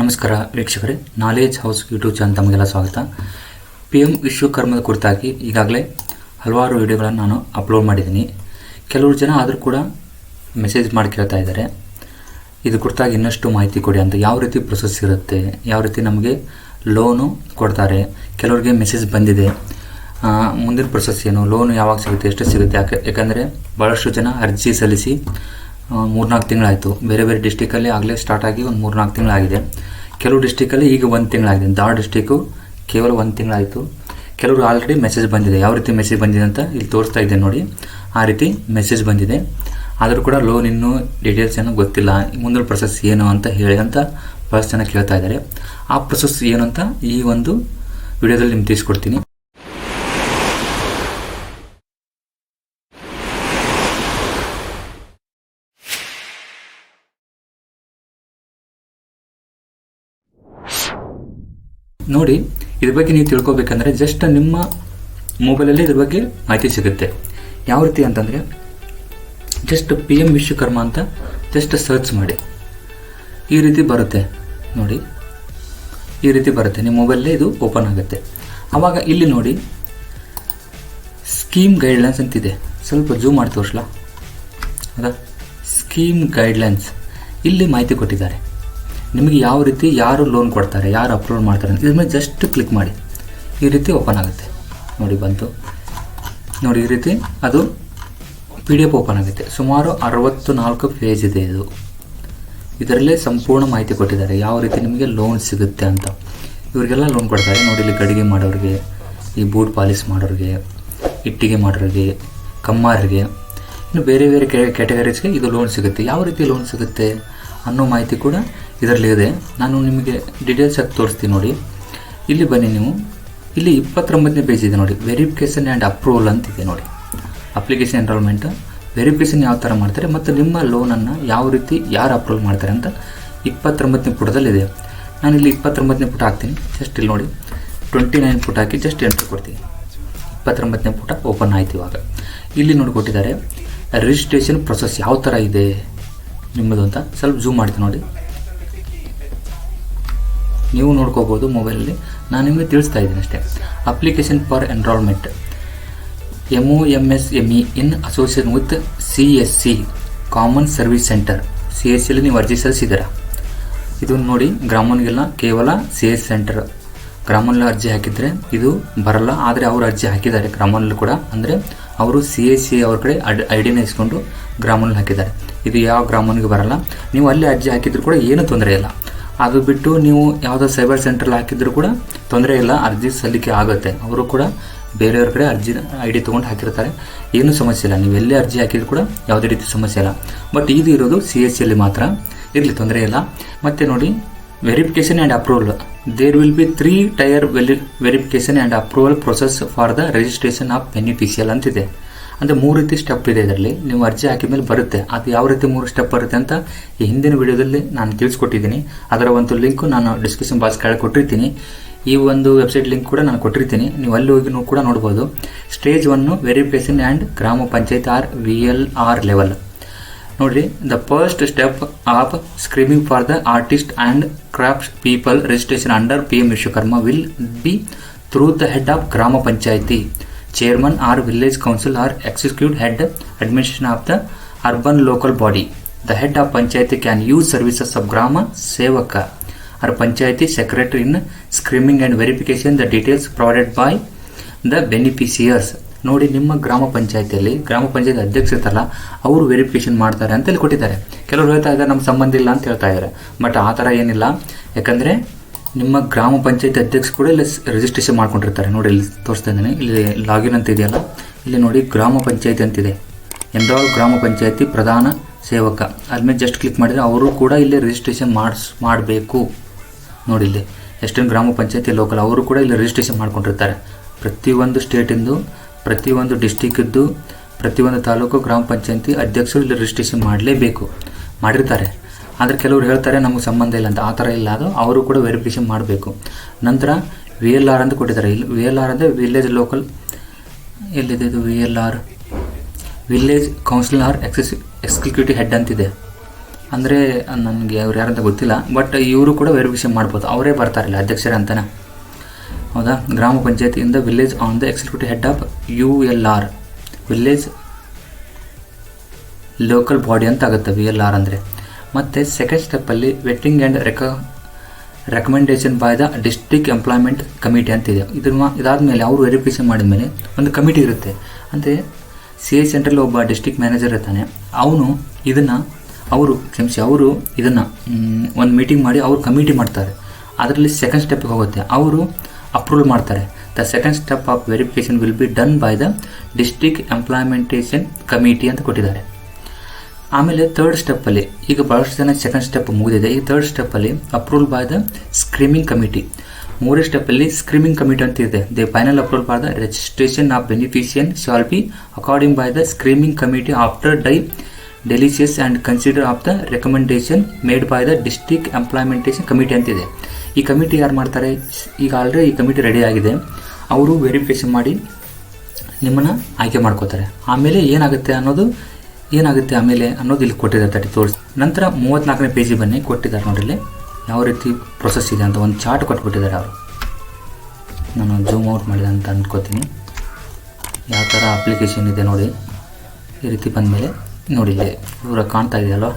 ನಮಸ್ಕಾರ ವೀಕ್ಷಕರೇ knowledge house YouTube channel ತಮಗೆಲ್ಲ ಸ್ವಾಗತ. ಪಿ ಎಂ ವಿಶ್ವಕರ್ಮದ ಕುರಿತಾಗಿ ಈಗಾಗಲೇ ಹಲವಾರು ವಿಡಿಯೋಗಳನ್ನು ನಾನು ಅಪ್ಲೋಡ್ ಮಾಡಿದ್ದೀನಿ. ಕೆಲವರು ಜನ ಆದರೂ ಕೂಡ ಮೆಸೇಜ್ ಮಾಡಿ ಕೇಳ್ತಾ ಇದ್ದಾರೆ. ಇದು ಕುರಿತಾಗಿ ಇನ್ನಷ್ಟು ಮಾಹಿತಿ ಕೊಡಿ ಅಂತ ಯಾವ ರೀತಿ ಪ್ರೊಸೆಸ್ ಇರುತ್ತೆ, ಯಾವ ರೀತಿ ನಮಗೆ ಲೋನು ಕೊಡ್ತಾರೆ, ಕೆಲವರಿಗೆ ಮೆಸೇಜ್ ಬಂದಿದೆ ಮುಂದಿನ ಪ್ರೊಸೆಸ್ ಏನು ಲೋನು ಯಾವಾಗ ಸಿಗುತ್ತೆ, ಎಷ್ಟು ಸಿಗುತ್ತೆ, ಯಾಕೆ ಯಾಕಂದರೆ ಭಾಳಷ್ಟು ಜನ ಅರ್ಜಿ ಸಲ್ಲಿಸಿ ಮೂರ್ನಾಲ್ಕು ತಿಂಗಳಾಯಿತು. ಬೇರೆ ಬೇರೆ ಡಿಸ್ಟಿಕಲ್ಲಿ ಆಗಲೇ ಸ್ಟಾರ್ಟ್ ಆಗಿ ಒಂದು ಮೂರ್ನಾಲ್ಕು ತಿಂಗಳಾಗಿದೆ. ಕೆಲವು ಡಿಸ್ಟಿಕಲ್ಲಿ ಈಗ ಒಂದು ತಿಂಗಳಾಗಿದೆ. ದಾರ್ ಡಿಸ್ಟಿಕ್ಕು ಕೇವಲ ಒಂದು ತಿಂಗಳಾಯಿತು. ಕೆಲವರು ಆಲ್ರೆಡಿ ಮೆಸೇಜ್ ಬಂದಿದೆ. ಯಾವ ರೀತಿ ಮೆಸೇಜ್ ಬಂದಿದೆ ಅಂತ ಇಲ್ಲಿ ತೋರಿಸ್ತಾ ಇದ್ದೆ ನೋಡಿ. ಆ ರೀತಿ ಮೆಸೇಜ್ ಬಂದಿದೆ. ಆದರೂ ಕೂಡ ಲೋನ್ ಇನ್ನೂ ಡೀಟೇಲ್ಸ್ ಏನೂ ಗೊತ್ತಿಲ್ಲ. ಮುಂದಿನ ಪ್ರೊಸೆಸ್ ಏನು ಅಂತ ಹೇಳಿ ಅಂತ ಭಾಳಷ್ಟು ಜನ ಕೇಳ್ತಾ ಇದ್ದಾರೆ. ಆ ಪ್ರೊಸೆಸ್ ಏನು ಅಂತ ಈ ಒಂದು ವಿಡಿಯೋದಲ್ಲಿ ನಿಮ್ಗೆ ತಿಳಿಸ್ಕೊಡ್ತೀನಿ. ನೋಡಿ, ಇದ್ರ ಬಗ್ಗೆ ನೀವು ತಿಳ್ಕೊಬೇಕಂದ್ರೆ ಜಸ್ಟ್ ನಿಮ್ಮ ಮೊಬೈಲಲ್ಲಿ ಇದ್ರ ಬಗ್ಗೆ ಮಾಹಿತಿ ಸಿಗುತ್ತೆ. ಯಾವ ರೀತಿ ಅಂತಂದರೆ ಜಸ್ಟ್ ಪಿ ಎಂ ವಿಶ್ವಕರ್ಮ ಅಂತ ಜಸ್ಟ್ ಸರ್ಚ್ ಮಾಡಿ. ಈ ರೀತಿ ಬರುತ್ತೆ. ನೋಡಿ, ಈ ರೀತಿ ಬರುತ್ತೆ. ನಿಮ್ಮ ಮೊಬೈಲಲ್ಲೇ ಇದು ಓಪನ್ ಆಗುತ್ತೆ. ಅವಾಗ ಇಲ್ಲಿ ನೋಡಿ ಸ್ಕೀಮ್ ಗೈಡ್ಲೈನ್ಸ್ ಅಂತಿದೆ. ಸ್ವಲ್ಪ ಜೂಮ್ ಮಾಡಿ ತೋರಿಸ್ಲಾ? ಹೌದಾ ಸ್ಕೀಮ್ ಗೈಡ್ಲೈನ್ಸ್ ಇಲ್ಲಿ ಮಾಹಿತಿ ಕೊಟ್ಟಿದ್ದಾರೆ. ನಿಮಗೆ ಯಾವ ರೀತಿ ಯಾರು ಲೋನ್ ಕೊಡ್ತಾರೆ, ಯಾರು ಅಪ್ಲೋಡ್ ಮಾಡ್ತಾರೆ ಇದ್ರ ಮೇಲೆ ಜಸ್ಟ್ ಕ್ಲಿಕ್ ಮಾಡಿ. ಈ ರೀತಿ ಓಪನ್ ಆಗುತ್ತೆ. ನೋಡಿ ಬಂತು. ನೋಡಿ ಈ ರೀತಿ ಅದು ಪಿ ಡಿ ಎಫ್ ಓಪನ್ ಆಗುತ್ತೆ. ಸುಮಾರು ಅರವತ್ತು ನಾಲ್ಕು ಪೇಜ್ ಇದೆ ಇದು. ಇದರಲ್ಲೇ ಸಂಪೂರ್ಣ ಮಾಹಿತಿ ಕೊಟ್ಟಿದ್ದಾರೆ. ಯಾವ ರೀತಿ ನಿಮಗೆ ಲೋನ್ ಸಿಗುತ್ತೆ ಅಂತ. ಇವರಿಗೆಲ್ಲ ಲೋನ್ ಕೊಡ್ತಾರೆ. ನೋಡಿ ಇಲ್ಲಿ ಗಡಿಗೆ ಮಾಡೋರಿಗೆ, ಈ ಬೂಟ್ ಪಾಲಿಸ್ ಮಾಡೋರಿಗೆ, ಇಟ್ಟಿಗೆ ಮಾಡೋರಿಗೆ, ಕಮ್ಮಾರಿಗೆ, ಇನ್ನು ಬೇರೆ ಬೇರೆ ಕ್ಯಾಟಗರೀಸ್ಗೆ ಇದು ಲೋನ್ ಸಿಗುತ್ತೆ. ಯಾವ ರೀತಿ ಲೋನ್ ಸಿಗುತ್ತೆ ಅನ್ನೋ ಮಾಹಿತಿ ಕೂಡ ಇದರಲ್ಲಿ ಇದೆ. ನಾನು ನಿಮಗೆ ಡೀಟೇಲ್ಸ್ ಆಗಿ ತೋರಿಸ್ತೀನಿ ನೋಡಿ. ಇಲ್ಲಿ ಬನ್ನಿ ನೀವು. ಇಲ್ಲಿ ಇಪ್ಪತ್ತೊಂಬತ್ತನೇ ಪೇಜ್ ಇದೆ ನೋಡಿ. ವೆರಿಫಿಕೇಷನ್ ಆ್ಯಂಡ್ ಅಪ್ರೂವಲ್ ಅಂತಿದೆ ನೋಡಿ. ಅಪ್ಲಿಕೇಶನ್ ಎನ್ರೋಲ್ಮೆಂಟ್ ವೆರಿಫಿಕೇಷನ್ ಯಾವ ಥರ ಮಾಡ್ತಾರೆ ಮತ್ತು ನಿಮ್ಮ ಲೋನನ್ನು ಯಾವ ರೀತಿ, ಯಾರು ಅಪ್ರೂವಲ್ ಮಾಡ್ತಾರೆ ಅಂತ ಇಪ್ಪತ್ತೊಂಬತ್ತನೇ ಪುಟದಲ್ಲಿದೆ ನಾನು ಇಲ್ಲಿ ಇಪ್ಪತ್ತೊಂಬತ್ತನೇ ಪುಟ ಹಾಕ್ತೀನಿ. ಜಸ್ಟ್ ಇಲ್ಲಿ ನೋಡಿ. ಟ್ವೆಂಟಿ ನೈನ್ ಪುಟ ಹಾಕಿ ಜಸ್ಟ್ ಎಂಟ್ರಿ ಕೊಡ್ತೀನಿ. ಇಪ್ಪತ್ತೊಂಬತ್ತನೇ ಪುಟ ಓಪನ್ ಆಯ್ತು ಇವಾಗ. ಇಲ್ಲಿ ನೋಡಿ ಕೊಟ್ಟಿದ್ದಾರೆ. ರಿಜಿಸ್ಟ್ರೇಷನ್ ಪ್ರೊಸೆಸ್ ಯಾವ ಥರ ಇದೆ? ನಿಮ್ಮದು ಅಂತ ಸ್ವಲ್ಪ ಝೂಮ್ ಮಾಡ್ತೀನಿ ನೋಡಿ. ನೀವು ನೋಡ್ಕೋಬೋದು ಮೊಬೈಲಲ್ಲಿ ನಾನು ನಿಮಗೆ ತಿಳಿಸ್ತಾ ಇದ್ದೀನಿ ಅಷ್ಟೇ. Application for enrolment M O M S M E in association with C S C common service centre C S ಸಿಲಿ ನೀವು ಅರ್ಜಿ ಸಲ್ಲಿಸಿದ್ದೀರಾ? ಇದನ್ನು ನೋಡಿ ಗ್ರಾಮನ್ಗೆಲ್ಲ ಕೇವಲ ಸಿ ಎಸ್ ಸೆಂಟರ್ ಗ್ರಾಮಲ್ಲಿ ಅರ್ಜಿ ಹಾಕಿದರೆ ಇದು ಬರಲ್ಲ, ಆದರೆ ಅವರು ಅರ್ಜಿ ಹಾಕಿದ್ದಾರೆ ಗ್ರಾಮನಲ್ಲಿ ಕೂಡ. ಅಂದರೆ ಅವರು ಸಿ ಎಸ್ ಸಿ ಅವ್ರ ಕಡೆ ಅಡ್ ಐಡಿನ ಡಿನ ಇಸ್ಕೊಂಡು ಗ್ರಾಮನಲ್ಲಿ ಹಾಕಿದ್ದಾರೆ. ಇದು ಯಾವ ಗ್ರಾಮನಿಗೆ ಬರಲ್ಲ. ನೀವು ಅಲ್ಲಿ ಅರ್ಜಿ ಹಾಕಿದ್ರು ಕೂಡ ಏನೂ ತೊಂದರೆ ಇಲ್ಲ. ಅದು ಬಿಟ್ಟು ನೀವು ಯಾವುದೋ ಸೈಬರ್ ಸೆಂಟ್ರಲ್ಲಿ ಹಾಕಿದ್ರು ಕೂಡ ತೊಂದರೆ ಇಲ್ಲ, ಅರ್ಜಿ ಸಲ್ಲಿಕೆ ಆಗುತ್ತೆ. ಅವರು ಕೂಡ ಬೇರೆಯವ್ರ ಕಡೆ ಅರ್ಜಿ ಐ ಡಿ ತೊಗೊಂಡು ಹಾಕಿರ್ತಾರೆ. ಏನೂ ಸಮಸ್ಯೆ ಇಲ್ಲ. ನೀವು ಎಲ್ಲೇ ಅರ್ಜಿ ಹಾಕಿದ್ರು ಕೂಡ ಯಾವುದೇ ರೀತಿ ಸಮಸ್ಯೆ ಇಲ್ಲ. ಬಟ್ ಇದು ಇರೋದು ಸಿ ಎಸ್ ಸಿಯಲ್ಲಿ ಮಾತ್ರ. ಇರಲಿ, ತೊಂದರೆ ಇಲ್ಲ. ಮತ್ತು ನೋಡಿ verification and approval there will be three tier level verification and approval process for the registration of beneficial ಅಂತಿದೆ. ಅಂದರೆ ಮೂರು ರೀತಿ ಸ್ಟೆಪ್ ಇದೆ ಇದರಲ್ಲಿ. ನೀವು ಅರ್ಜಿ ಹಾಕಿದ ಮೇಲೆ ಬರುತ್ತೆ. ಅದು ಯಾವ ರೀತಿ ಮೂರು ಸ್ಟೆಪ್ ಬರುತ್ತೆ ಅಂತ ಈ ಹಿಂದಿನ ವಿಡಿಯೋದಲ್ಲಿ ನಾನು ತಿಳಿಸ್ಕೊಟ್ಟಿದ್ದೀನಿ. ಅದರ ಒಂದು ಲಿಂಕು ನಾನು ಡಿಸ್ಕ್ರಿಪ್ಷನ್ ಬಾಕ್ಸ್ ಕೆಳಗೆ ಕೊಟ್ಟಿರ್ತೀನಿ. ಈ ಒಂದು ವೆಬ್ಸೈಟ್ ಲಿಂಕ್ ಕೂಡ ನಾನು ಕೊಟ್ಟಿರ್ತೀನಿ. ನೀವು ಅಲ್ಲಿ ಹೋಗಿ ಕೂಡ ನೋಡ್ಬೋದು. Stage one verification and gram panchayat or V L R level ನೋಡ್ರಿ the first step of screening for the artist and craft people registration under P M Vishwakarma will be through the head of gram panchayati. Chairman or village council or execute head administration of the urban local body the head of panchayati can use services of gram sevak or panchayati secretary in screening and verification the details provided by the beneficiaries ನೋಡಿ, ನಿಮ್ಮ ಗ್ರಾಮ ಪಂಚಾಯತಿಯಲ್ಲಿ, ಗ್ರಾಮ ಪಂಚಾಯತ್ ಅಧ್ಯಕ್ಷ ಇರ್ತಾರಲ್ಲ, ಅವರು verification ಮಾಡ್ತಾರೆ ಅಂತ ಹೇಳಿ ಕೊಟ್ಟಿದ್ದಾರೆ ಕೆಲವರು ಹೇಳ್ತಾ ಇದ್ದಾರೆ ನಮ್ಮ ಸಂಬಂಧ ಇಲ್ಲ ಅಂತ ಹೇಳ್ತಾ ಇದ್ದಾರೆ. ಬಟ್ ಆ ಥರ ಏನಿಲ್ಲ. ಯಾಕಂದರೆ ನಿಮ್ಮ ಗ್ರಾಮ ಪಂಚಾಯತ್ ಅಧ್ಯಕ್ಷ ಕೂಡ ಇಲ್ಲಿ ರಿಜಿಸ್ಟ್ರೇಷನ್ ಮಾಡ್ಕೊಂಡಿರ್ತಾರೆ. ನೋಡಿ, ಇಲ್ಲಿ ತೋರಿಸ್ತಾ ಇದ್ದೀನಿ. ಇಲ್ಲಿ ಲಾಗಿನ್ ಅಂತ ಇದೆಯಲ್ಲ? ಇಲ್ಲಿ ನೋಡಿ, ಗ್ರಾಮ ಪಂಚಾಯತಿ ಅಂತಿದೆ ಎನ್ರಾಲ್ ಗ್ರಾಮ ಪಂಚಾಯತಿ ಪ್ರಧಾನ ಸೇವಕ. ಅದ್ಮೇಲೆ ಜಸ್ಟ್ ಕ್ಲಿಕ್ ಮಾಡಿದರೆ ಅವರು ಕೂಡ ಇಲ್ಲಿ ರಿಜಿಸ್ಟ್ರೇಷನ್ ಮಾಡಿಸ್, ಮಾಡಬೇಕು. ನೋಡಿ ಇಲ್ಲಿ, ಎಷ್ಟೊಂದು ಗ್ರಾಮ ಪಂಚಾಯತಿ ಲೋಕಲ್ ಅವರು ಕೂಡ ಇಲ್ಲಿ ರಿಜಿಸ್ಟ್ರೇಷನ್ ಮಾಡ್ಕೊಂಡಿರ್ತಾರೆ. ಪ್ರತಿಯೊಂದು ಸ್ಟೇಟಿಂದು ಪ್ರತಿಯೊಂದು ಡಿಸ್ಟಿಕ್ಕಿದ್ದು ಪ್ರತಿಯೊಂದು ತಾಲೂಕು ಗ್ರಾಮ ಪಂಚಾಯತಿ ಅಧ್ಯಕ್ಷರು ಇಲ್ಲಿ ರಿಜಿಸ್ಟ್ರೇಷನ್ ಮಾಡಲೇಬೇಕು. ಮಾಡಿರ್ತಾರೆ. ಆದರೆ ಕೆಲವರು ಹೇಳ್ತಾರೆ ನಮಗೆ ಸಂಬಂಧ ಇಲ್ಲ ಅಂತ, ಆ ಥರ ಇಲ್ಲ. ಅದು ಅವರು ಕೂಡ ವೆರಿಫಿಕೇಷನ್ ಮಾಡಬೇಕು. ನಂತರ ವಿ ಎಲ್ ಆರ್ ಅಂತ ಕೊಟ್ಟಿದ್ದಾರೆ. ಇಲ್ಲಿ ವಿ ಎಲ್ ಆರ್ ಅಂದರೆ ವಿಲೇಜ್ ಲೋಕಲ್ ಎಲ್ಲಿದೆ ಇದು V L R village council or Axis executive head ಅಂತಿದೆ ಅಂದರೆ ನನಗೆ ಅವ್ರು ಯಾರಂತ ಗೊತ್ತಿಲ್ಲ ಬಟ್ ಇವರು ಕೂಡ ವೆರಿಫಿಕೇಷನ್ ಮಾಡ್ಬೋದು. ಅವರೇ ಬರ್ತಾರಲ್ಲ ಅಧ್ಯಕ್ಷರೇ ಅಂತಾನೆ. ಹೌದಾ? ಗ್ರಾಮ ಪಂಚಾಯತಿಯಿಂದ village on the executive head of U L R village local body ಅಂತ ಆಗುತ್ತೆ ವಿ ಎಲ್ ಆರ್ ಅಂದರೆ. ಮತ್ತು ಸೆಕೆಂಡ್ ಸ್ಟೆಪ್ಪಲ್ಲಿ vetting and ರೆಕ recommendation by the district employment committee ಅಂತಿದೆ ಇದಾದ ಮೇಲೆ ಅವರು ವೆರಿಫಿಕೇಷನ್ ಮಾಡಿದ ಮೇಲೆ ಒಂದು ಕಮಿಟಿ ಇರುತ್ತೆ. ಅಂದರೆ ಸಿ ಐ ಸೆಂಟ್ರಲ್ಲಿ ಒಬ್ಬ ಡಿಸ್ಟ್ರಿಕ್ಟ್ ಮ್ಯಾನೇಜರ್ ಇರ್ತಾನೆ. ಅವನು ಇದನ್ನು, ಅವರು ಕ್ಷಮಿಸಿ, ಅವರು ಇದನ್ನು ಒಂದು ಮೀಟಿಂಗ್ ಮಾಡಿ ಅವರು ಕಮಿಟಿ ಮಾಡ್ತಾರೆ. ಅದರಲ್ಲಿ ಸೆಕೆಂಡ್ ಸ್ಟೆಪ್ಗೆ ಹೋಗುತ್ತೆ. ಅವರು ಅಪ್ರೂವಲ್ ಮಾಡ್ತಾರೆ. The second step of verification will be done by the district implementation committee ಅಂತ ಕೊಟ್ಟಿದ್ದಾರೆ. ಆಮೇಲೆ ಥರ್ಡ್ ಸ್ಟೆಪ್ಪಲ್ಲಿ ಈಗ ಭಾಳಷ್ಟು ಜನ ಸೆಕೆಂಡ್ ಸ್ಟೆಪ್ ಮುಗಿದಿದೆ. ಈ third ಸ್ಟೆಪ್ಪಲ್ಲಿ approval by the screening committee ಮೂರೇ ಸ್ಟೆಪ್ಪಲ್ಲಿ ಸ್ಕ್ರೀಮಿಂಗ್ ಕಮಿಟಿ ಅಂತ ಇದೆ. The final approval by the registration of beneficiary shall be according by the screening committee after due diligence and consider of the recommendation made by the district implementation committee ಅಂತಿದೆ ಈ committee ಯಾರು ಮಾಡ್ತಾರೆ? ಈಗ already ಈ committee ready ಆಗಿದೆ. ಅವರು verification ಮಾಡಿ ನಿಮ್ಮನ್ನು ಆಯ್ಕೆ ಮಾಡ್ಕೋತಾರೆ. ಆಮೇಲೆ ಏನಾಗುತ್ತೆ ಅನ್ನೋದು ಏನಾಗುತ್ತೆ ಆಮೇಲೆ ಅನ್ನೋದು ಇಲ್ಲಿ ಕೊಟ್ಟಿದ್ದಾರೆ ತಟ್ಟಿ ತೋರಿಸಿ ನಂತರ ಮೂವತ್ತ್ನಾಲ್ಕನೇ ಪೇಜಿ ಬನ್ನಿ, ಕೊಟ್ಟಿದ್ದಾರೆ ನೋಡಿ ಇಲ್ಲಿ. ಯಾವ ರೀತಿ ಪ್ರೊಸೆಸ್ ಇದೆ ಅಂತ ಒಂದು ಚಾರ್ಟ್ ಕೊಟ್ಬಿಟ್ಟಿದ್ದಾರೆ ಅವರು. ನಾನು ಜೂಮ್ ಔಟ್ ಮಾಡಿದೆ ಅಂತ ಅಂದ್ಕೋತೀನಿ ಯಾವ ಥರ ಅಪ್ಲಿಕೇಶನ್ ಇದೆ ನೋಡಿ. ಈ ರೀತಿ ಬಂದಮೇಲೆ ನೋಡಿ ಇಲ್ಲಿ ಇವರ ಕಾಣ್ತಾ ಇದೆಯಲ್ವ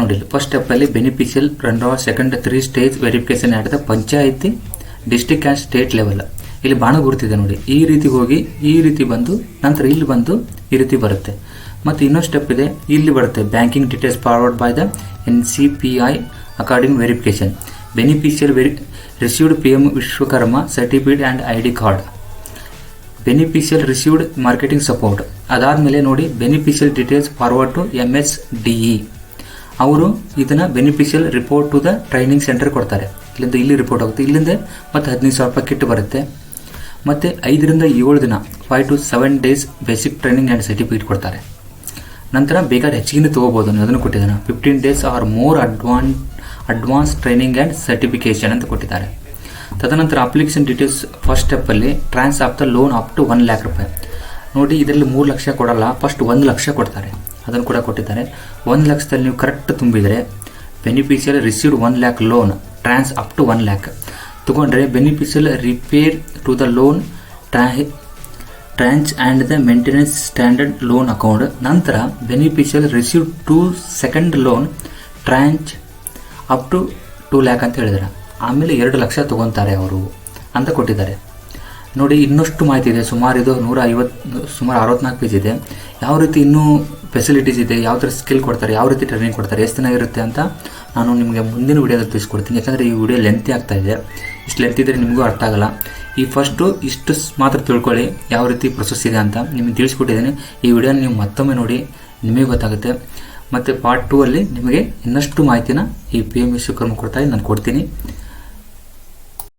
ನೋಡಿಲ್ಲ first ಸ್ಟೆಪ್ಪಲ್ಲಿ beneficial run second three stage verification ಆಡಿದ panchayati district and state level ಇಲ್ಲಿ ಬಾಣ ಗುರುತಿದೆ ನೋಡಿ. ಈ ರೀತಿ ಹೋಗಿ, ಈ ರೀತಿ ಬಂದು, ನಂತರ ಇಲ್ಲಿ ಬಂದು ಈ ರೀತಿ ಬರುತ್ತೆ. ಮತ್ತು ಇನ್ನೊಂದು ಸ್ಟೆಪ್ ಇದೆ. ಇಲ್ಲಿ ಬರುತ್ತೆ banking details forward by the N C P I according verification beneficial very received P M Vishwakarma certificate and I D card beneficial received marketing support ಅದಾದಮೇಲೆ ನೋಡಿ beneficial details forward to M S D E ಅವರು ಇದನ್ನು beneficial report to the training centre ಕೊಡ್ತಾರೆ. ಇಲ್ಲಿಂದ ಇಲ್ಲಿ report ಆಗುತ್ತೆ. ಇಲ್ಲಿಂದ ಮತ್ತು ಹದಿನೈದು ಸಾವಿರ ರೂಪಾಯಿ ಕಿಟ್ ಬರುತ್ತೆ. ಮತ್ತು ಐದರಿಂದ ಏಳು ದಿನ five to seven days basic training and certificate ಕೊಡ್ತಾರೆ. ನಂತರ ಬೇಕಾದ್ರೆ ಹೆಚ್ಚಿಗೆ ತೊಗೋಬೋದು ಅದನ್ನು ಕೊಟ್ಟಿದ್ದಾನೆ ಫಿಫ್ಟೀನ್ ಡೇಸ್ ಆರ್ ಮೋರ್ ಅಡ್ವಾನ್ ಅಡ್ವಾನ್ಸ್ ಟ್ರೈನಿಂಗ್ ಆ್ಯಂಡ್ ಸರ್ಟಿಫಿಕೇಷನ್ ಅಂತ ಕೊಟ್ಟಿದ್ದಾರೆ. ತದನಂತರ application details first ಸ್ಟೆಪ್ಪಲ್ಲಿ tranche of the loan up to one lakh ರೂಪಾಯಿ. ನೋಡಿ, ಇದರಲ್ಲಿ ಮೂರು ಲಕ್ಷ ಕೊಡಲ್ಲ ಫಸ್ಟ್ ಒಂದು ಲಕ್ಷ ಕೊಡ್ತಾರೆ. ಅದನ್ನು ಕೂಡ ಕೊಟ್ಟಿದ್ದಾರೆ. ಒಂದು ಲಕ್ಷದಲ್ಲಿ ನೀವು correct ತುಂಬಿದರೆ beneficial received one lakh loan tranche up to one lakh ತಗೊಂಡ್ರೆ beneficial repair to the loan ಟ್ರಾ tranche and the maintenance standard loan account ನಂತರ beneficial receive to second loan tranche up to two lakh ಅಂತ ಹೇಳಿದ್ದಾರೆ. ಆಮೇಲೆ ಎರಡು ಲಕ್ಷ ತೊಗೊತಾರೆ ಅವರು ಅಂತ ಕೊಟ್ಟಿದ್ದಾರೆ. ನೋಡಿ, ಇನ್ನಷ್ಟು ಮಾಹಿತಿ ಇದೆ. ಸುಮಾರು ಇದು ನೂರ ಐವತ್ತು ಸುಮಾರು ಅರವತ್ನಾಲ್ಕು ಪೇಜ್ ಇದೆ. ಯಾವ ರೀತಿ ಇನ್ನೂ ಫೆಸಿಲಿಟೀಸ್ ಇದೆ, ಯಾವ ಥರ ಸ್ಕಿಲ್ ಕೊಡ್ತಾರೆ, ಯಾವ ರೀತಿ ಟ್ರೈನಿಂಗ್ ಕೊಡ್ತಾರೆ, ಎಷ್ಟು ದಿನ ಇರುತ್ತೆ ಅಂತ ನಾನು ನಿಮಗೆ ಮುಂದಿನ ವಿಡಿಯೋದಲ್ಲಿ ತಿಳಿಸ್ಕೊಡ್ತೀನಿ. ಯಾಕಂದರೆ ಈ ವಿಡಿಯೋ ಲೆಂತಿ ಆಗ್ತಾ ಇದೆ. ಇಷ್ಟು ಲೆಂತ್ ಇದ್ದರೆ ನಿಮಗೂ ಅರ್ಥ ಆಗಲ್ಲ. ಈ ಫಸ್ಟು ಇಷ್ಟು ಮಾತ್ರ ತಿಳ್ಕೊಳ್ಳಿ ಯಾವ ರೀತಿ ಪ್ರೊಸೆಸ್ ಇದೆ ಅಂತ. ನಿಮಗೆ ತಿಳಿಸ್ಕೊಟ್ಟಿದ್ದೀನಿ. ಈ ವಿಡಿಯೋನ ನೀವು ಮತ್ತೊಮ್ಮೆ ನೋಡಿ, ನಿಮಗೆ ಗೊತ್ತಾಗುತ್ತೆ. ಮತ್ತು ಪಾರ್ಟ್ ಟೂ ಅಲ್ಲಿ ನಿಮಗೆ ಇನ್ನಷ್ಟು ಮಾಹಿತಿನ ಈ ಪಿ ಎಂ ವಿಶ್ವಕರ್ಮ ಕೊಡ್ತಾ ನಾನು ಕೊಡ್ತೀನಿ.